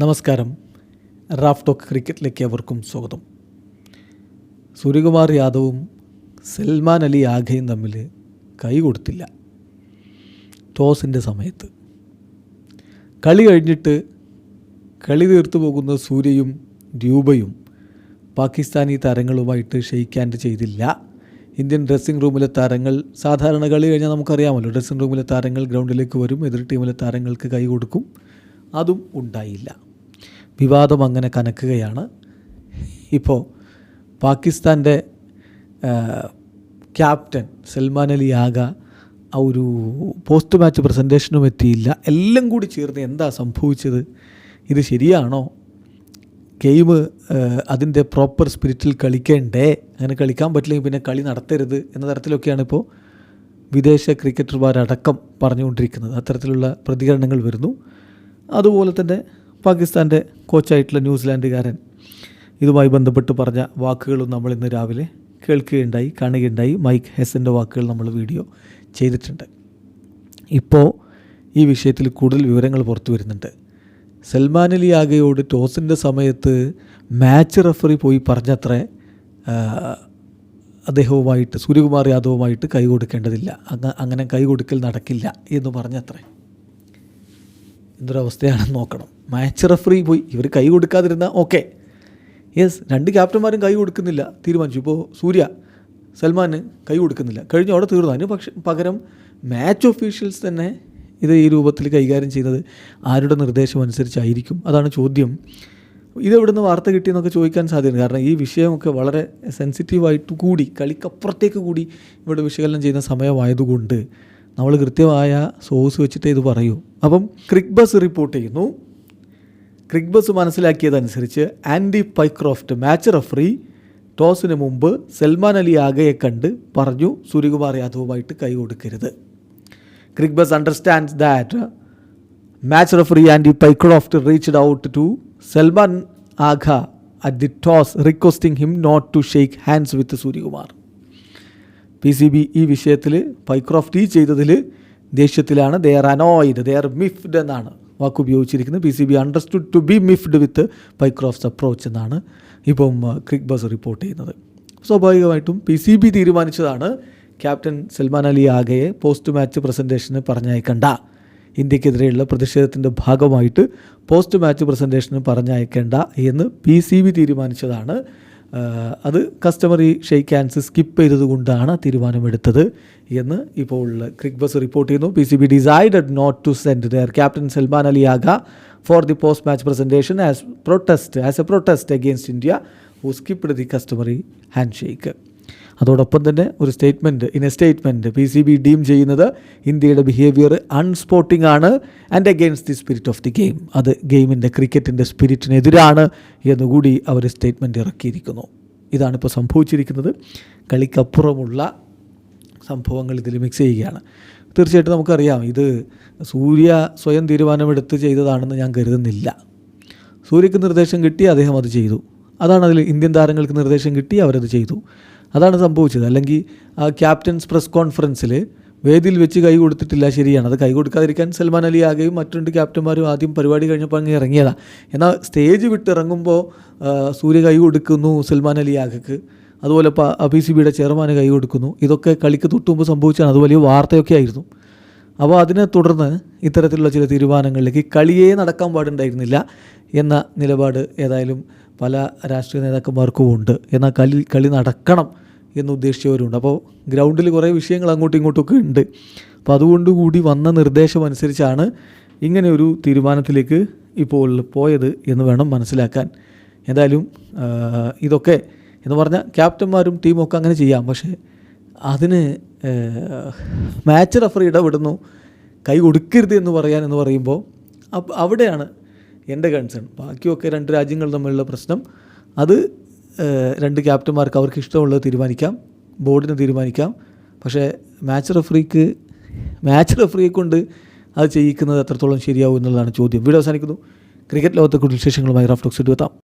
നമസ്കാരം. Raf talk ക്രിക്കറ്റിലേക്ക് അവർക്കും സ്വാഗതം. സൂര്യകുമാർ യാദവും സൽമാൻ അലി ആഘയും തമ്മിൽ കൈ കൊടുത്തില്ല ടോസിന്റെ സമയത്ത്. കളി കഴിഞ്ഞിട്ട് കളി തീർത്തു പോകുന്ന സൂര്യയും രൂപയും പാകിസ്ഥാനി താരങ്ങളുമായിട്ട് ഷെയ്ക്ക് ഹാൻഡ് ചെയ്തില്ല. ഇന്ത്യൻ ഡ്രസ്സിംഗ് റൂമിലെ താരങ്ങൾ സാധാരണ കളി കഴിഞ്ഞാൽ നമുക്കറിയാമല്ലോ ഡ്രസ്സിംഗ് റൂമിലെ താരങ്ങൾ ഗ്രൗണ്ടിലേക്ക് വരും എതിർ ടീമിലെ താരങ്ങൾക്ക് കൈ കൊടുക്കും അതും ഉണ്ടായില്ല. വിവാദം അങ്ങനെ കനക്കുകയാണ്. ഇപ്പോൾ പാകിസ്ഥാന്റെ ക്യാപ്റ്റൻ സൽമാൻ അലി ആഗ ആ ഒരു പോസ്റ്റ് മാച്ച് പ്രസന്റേഷനും എത്തിയില്ല. എല്ലാം കൂടി ചേർന്ന് എന്താ സംഭവിച്ചത്? ഇത് ശരിയാണോ? ഗെയിം അതിന്റെ പ്രോപ്പർ സ്പിരിറ്റിൽ കളിക്കേണ്ടേ? അങ്ങനെ കളിക്കാൻ പറ്റില്ലെങ്കിൽ പിന്നെ കളി നടത്തരുത് എന്ന തരത്തിലൊക്കെയാണ് ഇപ്പോൾ വിദേശ ക്രിക്കറ്റർമാരടക്കം പറഞ്ഞുകൊണ്ടിരിക്കുന്നത്. അത്തരത്തിലുള്ള പ്രതികരണങ്ങൾ വരുന്നു. അതുപോലെ തന്നെ പാകിസ്ഥാന്റെ കോച്ചായിട്ടുള്ള ന്യൂസിലാൻഡുകാരൻ ഇതുമായി ബന്ധപ്പെട്ട് പറഞ്ഞ വാക്കുകളും നമ്മൾ ഇന്ന് രാവിലെ കേൾക്കുകയുണ്ടായി കാണുകയുണ്ടായി. മൈക്ക് ഹെസന്റെ വാക്കുകൾ നമ്മൾ വീഡിയോ ചെയ്തിട്ടുണ്ട്. ഇപ്പോൾ ഈ വിഷയത്തിൽ കൂടുതൽ വിവരങ്ങൾ പുറത്തു വരുന്നുണ്ട്. സൽമാൻ അലി ആഗയോട് ടോസിന്റെ സമയത്ത് മാച്ച് റഫറി പോയി പറഞ്ഞത്രേ അദ്ദേഹവുമായിട്ട് സൂര്യകുമാർ യാദവുമായിട്ട് കൈ കൊടുക്കേണ്ടതില്ല. അങ്ങ അങ്ങനെ കൈ കൊടുക്കൽ നടക്കില്ല എന്ന് പറഞ്ഞത്രേ. എന്തൊരവസ്ഥയാണെന്ന് നോക്കണം. മാച്ച് റഫറി പോയി. ഇവർ കൈ കൊടുക്കാതിരുന്ന ഓക്കെ യെസ് രണ്ട് ക്യാപ്റ്റന്മാരും കൈ കൊടുക്കുന്നില്ല. തീരുമാനിച്ചു. ഇപ്പോൾ സൂര്യ സൽമാന് കൈ കൊടുക്കുന്നില്ല. കഴിഞ്ഞ അവിടെ തീർന്നു. അതിന് പക്ഷെ പകരം മാച്ച് ഒഫീഷ്യൽസ് തന്നെ ഇത് ഈ രൂപത്തിൽ കൈകാര്യം ചെയ്യുന്നത് ആരുടെ നിർദ്ദേശം അനുസരിച്ചായിരിക്കും? അതാണ് ചോദ്യം. ഇതെവിടുന്ന് വാർത്ത കിട്ടിയെന്നൊക്കെ ചോദിക്കാൻ സാധ്യതയുണ്ട്. കാരണം ഈ വിഷയമൊക്കെ വളരെ സെൻസിറ്റീവായിട്ട് കൂടി കളിക്കപ്പുറത്തേക്ക് കൂടി ഇവിടെ വിശകലനം ചെയ്യുന്ന സമയമായതുകൊണ്ട് നമ്മൾ കൃത്യമായ സോഴ്സ് വെച്ചിട്ടേ ഇത് പറയൂ. അപ്പം ക്രിക് ബസ് റിപ്പോർട്ട് ചെയ്യുന്നു. ക്രിക് ബസ് മനസ്സിലാക്കിയതനുസരിച്ച് ആൻഡി പൈക്രോഫ്റ്റ് മാച്ച് റഫറി ടോസിന് മുമ്പ് സൽമാൻ അലി ആഗയെ കണ്ട് പറഞ്ഞു സൂര്യകുമാർ യാദവുമായിട്ട് കൈ കൊടുക്കരുത് Cricbuzz understands that match referee Andy Pycroft reached out to Salman Agha at the toss requesting him not to shake hands with Suryakumar. P C B ഈ വിഷയത്തിൽ പൈക്രോഫ്റ്റ് ഈ ചെയ്തതിൽ ദേഷ്യത്തിലാണ്. They are annoyed they are miffed എന്നാണ്. വാക്ക് ഉപയോഗിച്ചിരിക്കുന്നത് P C B understood to be miffed with Pycroft's approach എന്നാണ് ഇപ്പം Cricbuzz report ചെയ്യുന്നത്. സ്വാഭാവികമായിട്ടും പി സി ബി തീരുമാനിച്ചതാണ് ക്യാപ്റ്റൻ സൽമാൻ അലി ആഗയെ പോസ്റ്റ് മാച്ച് പ്രസന്റേഷന് പറഞ്ഞയക്കണ്ട. ഇന്ത്യക്കെതിരെയുള്ള പ്രതിഷേധത്തിന്റെ ഭാഗമായിട്ട് പോസ്റ്റ് മാച്ച് പ്രസന്റേഷന് പറഞ്ഞയക്കേണ്ട എന്ന് പി സി ബി തീരുമാനിച്ചതാണ് അത് കസ്റ്റമറി ഷെയ്ക്ക് ഹാൻഡ്സ് സ്കിപ്പ് ചെയ്തതുകൊണ്ടാണ് തീരുമാനമെടുത്തത് എന്ന് ഇപ്പോൾ ക്രിക് ബസ് റിപ്പോർട്ട് ചെയ്യുന്നു. P C B decided not to send their captain Salman Ali Agha for the post match presentation as protest as a protest against India who skip the customary hand shake അതോടൊപ്പം തന്നെ ഒരു statement in a statement P C B deem ചെയ്യുന്നത് ഇന്ത്യയുടെ behaviour unsporting ആണ് and against the spirit of the game അത് ഗെയിമിന്റെ ക്രിക്കറ്റിന്റെ സ്പിരിറ്റിനെതിരാണ് എന്നുകൂടി അവർ സ്റ്റേറ്റ്മെന്റ് ഇറക്കിയിരിക്കുന്നു. ഇതാണിപ്പോൾ സംഭവിച്ചിരിക്കുന്നത്. കളിക്കപ്പുറമുള്ള സംഭവങ്ങൾ ഇതിൽ മിക്സ് ചെയ്യുകയാണ്. തീർച്ചയായിട്ടും നമുക്കറിയാം ഇത് സൂര്യ സ്വയം തീരുമാനമെടുത്ത് ചെയ്തതാണെന്ന് ഞാൻ കരുതുന്നില്ല. സൂര്യക്ക് നിർദ്ദേശം കിട്ടി അദ്ദേഹം അത് ചെയ്തു. അതാണ് അതിൽ ഇന്ത്യൻ താരങ്ങൾക്ക് നിർദ്ദേശം കിട്ടി അവരത് ചെയ്തു. അതാണ് സംഭവിച്ചത്. അല്ലെങ്കിൽ ആ ക്യാപ്റ്റൻസ് പ്രസ് കോൺഫറൻസിൽ വേദിയിൽ വെച്ച് കൈ കൊടുത്തിട്ടില്ല ശരിയാണ്. അത് കൈ കൊടുക്കാതിരിക്കാൻ സൽമാൻ അലി ആകെയും മറ്റു രണ്ട് ക്യാപ്റ്റന്മാരും ആദ്യം പരിപാടി കഴിഞ്ഞപ്പോൾ അങ്ങ് ഇറങ്ങിയതാണ് എന്നാൽ സ്റ്റേജ് വിട്ട് ഇറങ്ങുമ്പോൾ സൂര്യ കൈ കൊടുക്കുന്നു സൽമാൻ അലി ആകക്ക്. അതുപോലെ പി സി ബിയുടെ ചെയർമാന് കൈ കൊടുക്കുന്നു. ഇതൊക്കെ കളിക്ക് തൊട്ട് മുമ്പ് സംഭവിച്ചാണ് അത് വലിയ വാർത്തയൊക്കെ ആയിരുന്നു. അപ്പോൾ അതിനെ തുടർന്ന് ഇത്തരത്തിലുള്ള ചില തീരുമാനങ്ങളിലേക്ക് കളിയെ നടക്കാൻ പാടുണ്ടായിരുന്നില്ല എന്ന നിലപാട് ഏതായാലും പല രാഷ്ട്രീയ നേതാക്കന്മാർക്കും ഉണ്ട്. എന്നാൽ കളി കളി നടക്കണം എന്നുദ്ദേശിച്ചവരുണ്ട് അപ്പോൾ ഗ്രൗണ്ടിൽ കുറേ വിഷയങ്ങൾ അങ്ങോട്ടും ഒക്കെ ഉണ്ട്. അപ്പോൾ അതുകൊണ്ട് കൂടി വന്ന നിർദ്ദേശം അനുസരിച്ചാണ് ഇങ്ങനെ ഒരു തീരുമാനത്തിലേക്ക് ഇപ്പോൾ പോയത് എന്ന് വേണം മനസ്സിലാക്കാൻ. എന്തായാലും ഇതൊക്കെ എന്ന് പറഞ്ഞാൽ ക്യാപ്റ്റന്മാരും ടീമൊക്കെ അങ്ങനെ ചെയ്യാം. പക്ഷേ അതിന് മാച്ച് റഫറി ഇടപെടുന്നു. കൈ കൊടുക്കരുത് എന്ന് പറയാൻ എന്ന് പറയുമ്പോൾ അവിടെയാണ് എന്റെ കൺസേൺ ബാക്കിയൊക്കെ രണ്ട് രാജ്യങ്ങൾ തമ്മിലുള്ള പ്രശ്നം. അത് രണ്ട് ക്യാപ്റ്റന്മാർക്ക് അവർക്ക് ഇഷ്ടമുള്ളത് തീരുമാനിക്കാം. ബോർഡിന് തീരുമാനിക്കാം. പക്ഷേ മാച്ച് റഫറിക്ക് മാച്ച് റഫറിയെ കൊണ്ട് അത് ചെയ്യിക്കുന്നത് എത്രത്തോളം ശരിയാവും എന്നുള്ളതാണ് ചോദ്യം. വീഡിയോ അവസാനിക്കുന്നു. ക്രിക്കറ്റ് ലോകത്തെ കൂടുതൽ വിശേഷങ്ങളുമായി റഫ് ടോക്സ്